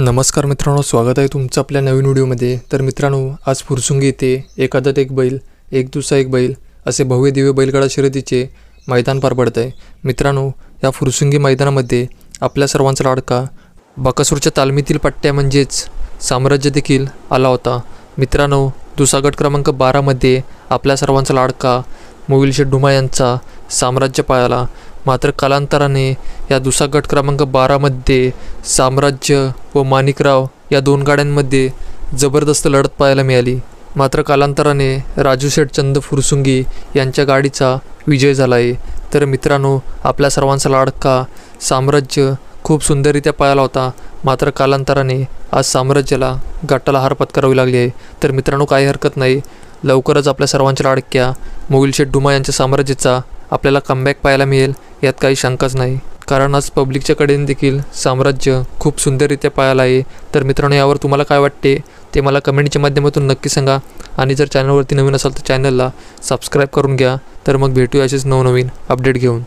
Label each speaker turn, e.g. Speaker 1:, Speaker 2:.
Speaker 1: नमस्कार मित्रांनो स्वागत आहे तुमचं आपल्या नवीन व्हिडिओमध्ये. तर मित्रांनो आज फुरसुंगी येथे एक एक बैल एक दुसरा एक बैल असे भव्य दिव्य बैलगाडा शर्यतीचे मैदान पार पडत आहे मित्रांनो या फुरसुंगी मैदानामध्ये आपल्या सर्वांचा लाडका बकासूरच्या तालमीतील पट्ट्या म्हणजेच साम्राज्य देखील आला होता. मित्रांनो दुसरा गट क्रमांक बारामध्ये आपल्या सर्वांचा लाडका मोविल शेठ डुमा यांचा साम्राज्य पाळाला. मात्र कालांतराने या दुसरा गट क्रमांक बारामध्ये साम्राज्य व माणिकराव या दोन गाड्यांमध्ये जबरदस्त लढत पाहायला मिळाली. मात्र कालांतराने राजू शेठ चंद फुरसुंगी यांच्या गाडीचा विजय झाला आहे तर मित्रांनो आपल्या सर्वांचा लाडका साम्राज्य खूप सुंदररित्या पाहायला होता. मात्र कालांतराने आज साम्राज्याला गटाला हार पत्करावी लागली आहे. तर मित्रांनो काही हरकत नाही. लवकरच आपल्या सर्वांच्या लाडक्या मोविल डुमा यांच्या साम्राज्याचा आपल्याला कमबॅक पाहायला मिळेल यात काही शंकाच नाही. कारण आज पब्लिकच्या कडेने देखील साम्राज्य खूप सुंदररित्या पाहायला आहे. तर मित्रांनो यावर तुम्हाला काय वाटते? ते मला कमेंटच्या माध्यमातून नक्की सांगा. आणि जर चॅनलवरती नवीन असाल तर चॅनलला सबस्क्राईब करून घ्या. तर मग भेटूया असेच नवनवीन अपडेट घेऊन.